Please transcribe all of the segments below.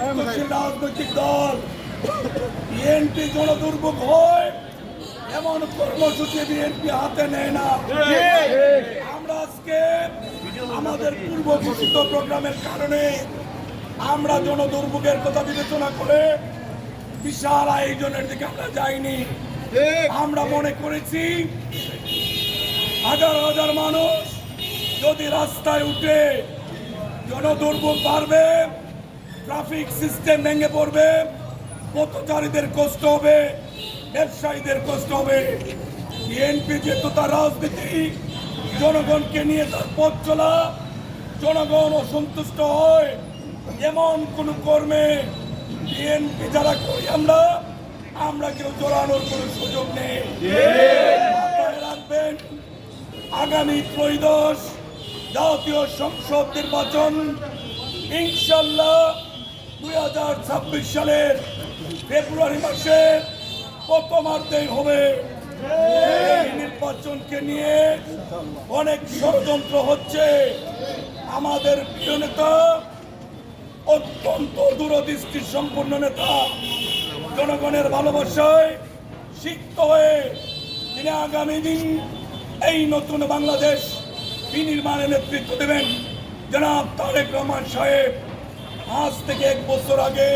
দায়িত্বশীল রাজনৈতিক দল, বিএনপি জনদুর্ভোগ হয়, এমন কর্মসূচি বিএনপি হাতে নেয় না। আমরা আজকে আমাদের পূর্ব ঘোষিত প্রোগ্রামের কারণে আমরা জনদুর্ভোগের কথা বিবেচনা করে বিশাল আয়োজনের দিকে আমরা যাইনি। আমরা মনে করেছি হাজার হাজার মানুষ যদি রাস্তায় উঠে জনদুর্ভোগ বাড়বে ট্রাফিক সিস্টেম ভেঙে পড়বে, পথচারীদের কষ্ট হবে, ব্যবসায়ীদের কষ্ট হবে। বিএনপি যেহেতু তার রাজনীতি, জনগণকে নিয়ে তার পথ চলা, জনগণ অসন্তুষ্ট হয়। এমন কোন কর্মে বিএনপি যারা করি আমরা আমরা কেউ জড়ানোর কোনো সুযোগ নেই। রাখবেন, আগামী ত্রয়োদশ জাতীয় সংসদ নির্বাচন, ইনশাল্লাহ দুই হাজার ছাব্বিশ সালের ফেব্রুয়ারি মাসে প্রথমার্ধেই হবে। নির্বাচনকে নিয়ে অনেক ষড়যন্ত্র হচ্ছে। আমাদের প্রিয় নেতা, অত্যন্ত দূরদৃষ্টি সম্পন্ন নেতা, জনগণের ভালোবাসায় সিক্ত হয়ে তিনি আগামী দিন এই নতুন বাংলাদেশ বিনির্মাণে নেতৃত্ব দেবেন। জনাব তারেক রহমান সাহেব আজ থেকে এক বছর আগে,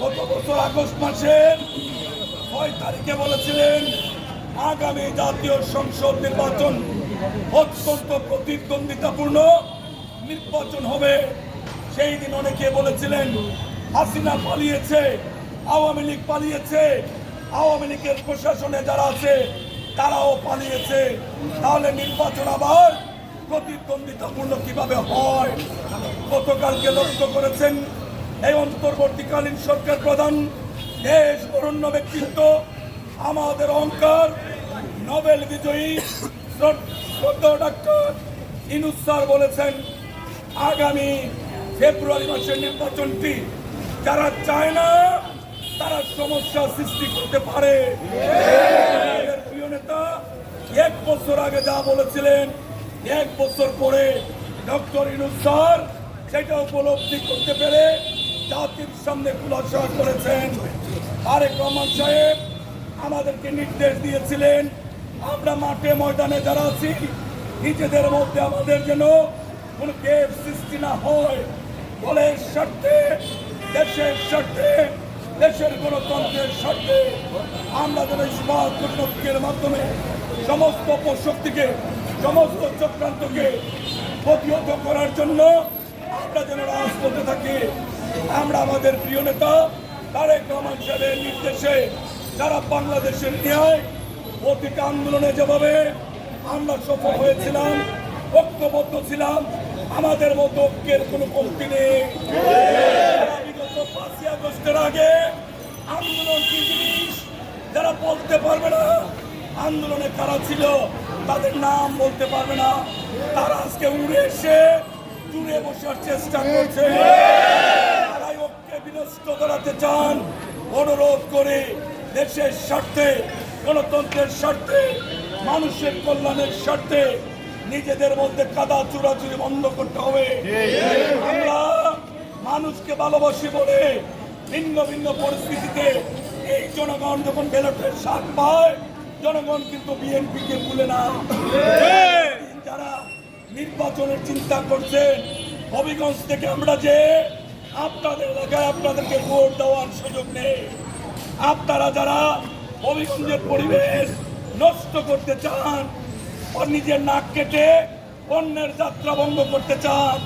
গত বছর আগস্ট মাসের ছয় তারিখে বলেছিলেন, আগামী জাতীয় সংসদ নির্বাচন অত্যন্ত প্রতিদ্বন্দ্বিতাপূর্ণ নির্বাচন হবে। সেই দিন অনেকে বলেছিলেন, হাসিনা পালিয়েছে, আওয়ামী লীগ পালিয়েছে, আওয়ামী লীগের প্রশাসনে যারা আছে, তারাও পালিয়েছে। তাহলে নির্বাচন আবার প্রতিদ্বন্দ্বিতাপূর্ণ কীভাবে হয়? গতকালকে লক্ষ্য করেছেন এই অন্তর্বর্তীকালীন সরকার প্রধান দেশ অরণ্য ব্যক্তিত্ব, আমাদের অহংকার, নোবেল বিজয়ী ডাক্তার ইনুস স্যার বলেছেন, আগামী ফেব্রুয়ারি মাসের নির্বাচনটি যারা চায় না, তারা সমস্যা সৃষ্টি করতে পারে। প্রিয় নেতা, এক বছর আগে যা বলেছিলেন, এক বছর পরে ডক্টর ইনুস স্যার সেটা উপলব্ধি করতে পেরে জাতির সামনে খুলাসা করেছেন। আরেক রহমান সাহেব আমাদেরকে নির্দেশ দিয়েছিলেন, আমরা মাঠে ময়দানে যারা আছি, নিজেদের মধ্যে আমাদের যেন কোনো কেপ সৃষ্টি না হয়। দলের স্বার্থে, দেশের স্বার্থে, দেশের গণতন্ত্রের স্বার্থে আমরা যেন ইস্পাত কর্তৃপক্ষের মাধ্যমে সমস্ত অপশক্তিকে সমস্ত চক্রান্তকে প্রতিহত করার জন্য আমরা যেন রাজ করতে থাকি, আমরা আমাদের প্রিয় নেতা, তারেক রহমান সাহেবের নির্দেশে যারা বাংলাদেশের ন্যায় প্রতিটা আন্দোলনে যেভাবে আমরা সফল হয়েছিলাম, ঐক্যবদ্ধ ছিলাম, আমাদের মতো ঐক্যের কোনো কমতি নেই। পাঁচই আগস্টের আগে আন্দোলন কি জিনিস যারা বলতে পারবে না আন্দোলনে কারা ছিল, তাদের নাম বলতে পারবে না। তারা আজকে উড়ে এসে দূরে বসার চেষ্টা করছে। তারাই ঐক্যে বিনষ্ট করাতে চান। অনুরোধ করে দেশের স্বার্থে গণতন্ত্রের স্বার্থে মানুষের কল্যাণের স্বার্থে নিজেদের মধ্যে কাদা চুরাচুরি বন্ধ করতে হবে। আমরা মানুষকে ভালোবাসি বলে ভিন্ন ভিন্ন পরিস্থিতিতে এই জনগণ যখন ব্যালটের স্বাদ পায় জনগণ কিন্তু বিএনপিকে ভুলে না। নির্বাচনের চিন্তা করছেন হবিগঞ্জ থেকে আমরা যে আপনাদের এলাকায় আপনাদেরকে ভোট দেওয়ার সুযোগ নেই। আপনারা যারা হবিগঞ্জের পরিবেশ নষ্ট করতে চান নিজের নাক কেটে অন্যের যাত্রা বন্ধ করতে চান,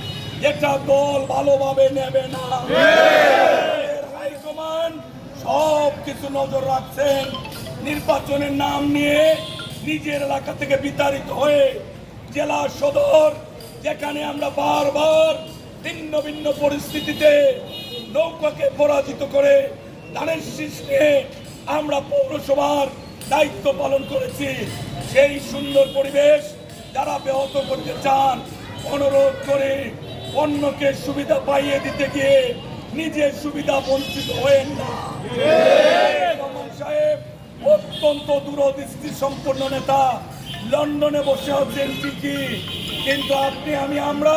এটা দল ভালোভাবে নেবে না। হাইকমান্ড সব কিছু নজর রাখছেন। নির্বাচনের নাম নিয়ে নিজের এলাকা থেকে বিতাড়িত হয়ে জেলা সদর যেখানে আমরা বারবার ভিন্ন ভিন্ন পরিস্থিতিতে নৌকাকে পরাজিত করে ধানের শীষ নিয়ে আমরা পৌরসভার দায়িত্ব পালন করেছি। সেই সুন্দর পরিবেশ যারা ব্যাহত করতে চান অনুরোধ করে অন্যকে সুবিধা পাইয়ে দিতে গিয়ে নিজের সুবিধা বঞ্চিত হয়েন না। সাহেব অত্যন্ত দূরদৃষ্টি সম্পন্ন নেতা। লন্ডনে বসে আছেন ঠিকই কিন্তু আপনি আমি আমরা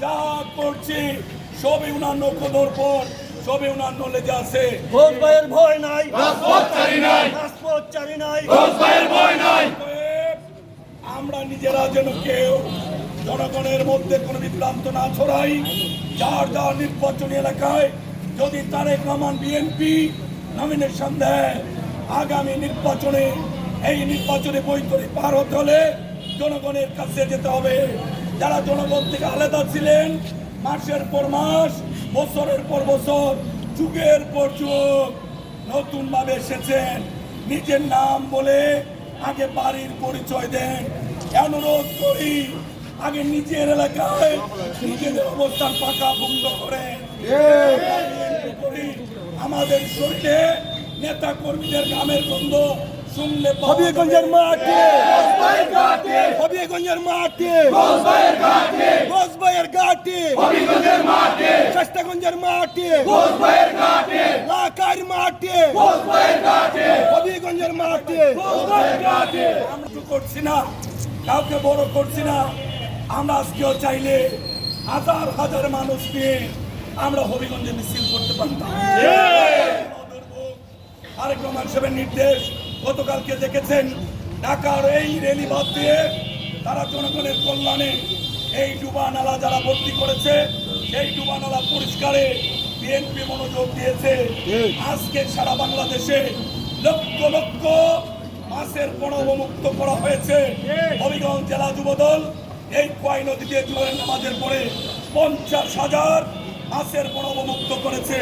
যা করছি সবই উনার নৌকোদর পর সবই উনার নলেজে আছে। ঘোষ ভাইয়ের ভয় নাই। রাজপথচারী নাই। রাজপথচারী নাই। ঘোষ ভাইয়ের ভয় নাই। আমরা নিজেরা যেন কেউ জনগণের মধ্যে কোনো বিভ্রান্ত না ছড়াই। যার যার নির্বাচনী এলাকায় যদি তারেক রহমান বিএনপি নমিনেশন দেয় আগামী নির্বাচনে এই নির্বাচনে বৈতরী পার হতে হলে জনগণের কাছে যেতে হবে। যারা জনগণ থেকে আলাদা ছিলেন মাসের পর মাস বছরের পর বছর যুগের পর যুগ নতুন ভাবে এসেছেন। নিজের নাম বলে আগে বাড়ির পরিচয় দেন। অনুরোধ করি আগে নিজের এলাকায় নিজেদের অবস্থান পাকা ভুক্ত করে আমাদের শরীরে নেতা কর্মীদের গ্রামের গন্ধ হবিগঞ্জের। মাঠে হবিগঞ্জের মাঠে ঘোষ ভাইয়ের ঘাটে ঘোষ হবিগঞ্জের মাঠে লাকার মাঠে হবিগঞ্জের মাঠে আমরা তো করছি না কাউকে বড় করছি না আমরা আজকেও চাইলে হাজার হাজার মানুষ নিয়ে আমরা হবিগঞ্জে মিছিল করতে পারতাম আরেক রহমান সাহেবের নির্দেশ গতকালকে দেখেছেন ঢাকার এই রেলি বাদ দিয়ে তারা জনগণের কল্যাণে এই ডুবা নালা যারা ভর্তি করেছে সেই ডুবা নালা পরিষ্কারে বিএনপি মনোযোগ দিয়েছে। আজকে সারা বাংলাদেশে লক্ষ লক্ষ মাছের প্রণবমুক্ত করা হয়েছে। হবিগঞ্জ জেলা যুবদল এই কোয়াই নদীতে জোয়ারের নামাজের পরে পঞ্চাশ হাজার মাছের প্রণবমুক্ত করেছে।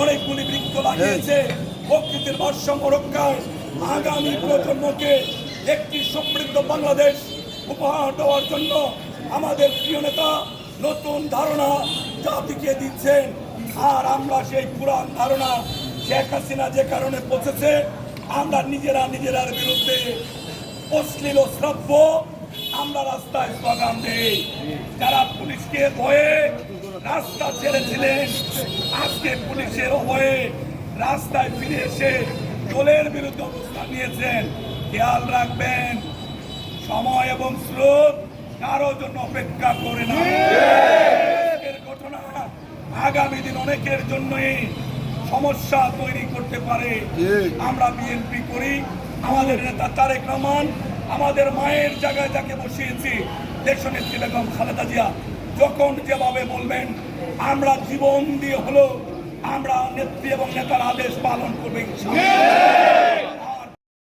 অনেকগুলি বৃক্ষ লাগিয়েছে। প্রকৃতির ভারসাম্য রক্ষায় আগামী প্রজন্মকে একটি সমৃদ্ধ বাংলাদেশ উপহার দেওয়ার জন্য আমাদের প্রিয় নেতা নতুন ধারণা জাতিকে দিচ্ছেন। আর আমরা সেই পুরান ধারণা শেখ হাসিনা যে কারণে পৌঁছেছে, আমরা নিজেরা নিজেরার বিরুদ্ধে অশ্লীল শ্রাব্য আমরা রাস্তায় স্লোগান দেই। যারা পুলিশকে ভয়ে রাস্তা ছেড়েছিলেন, আজকে পুলিশের ভয়ে রাস্তায় ফিরে এসে দলের বিরুদ্ধে অবস্থান নিয়েছেন। খেয়াল রাখবেন, সময় এবং স্রোত কারও জন্য অপেক্ষা করে না। ঘটনা আগামী দিন অনেকের জন্যই সমস্যা তৈরি করতে পারে। আমরা বিএনপি করি, আমাদের নেতা তারেক রহমান, আমাদের মায়ের জায়গায় যাকে বসিয়েছি, দেশনেত্রী বেগম খালেদা জিয়া, যখন যেভাবে বলবেন, আমরা জীবন দিয়ে হলো আমরা নেত্রী এবং নেতার আদেশ পালন করব ইনশাআল্লাহ।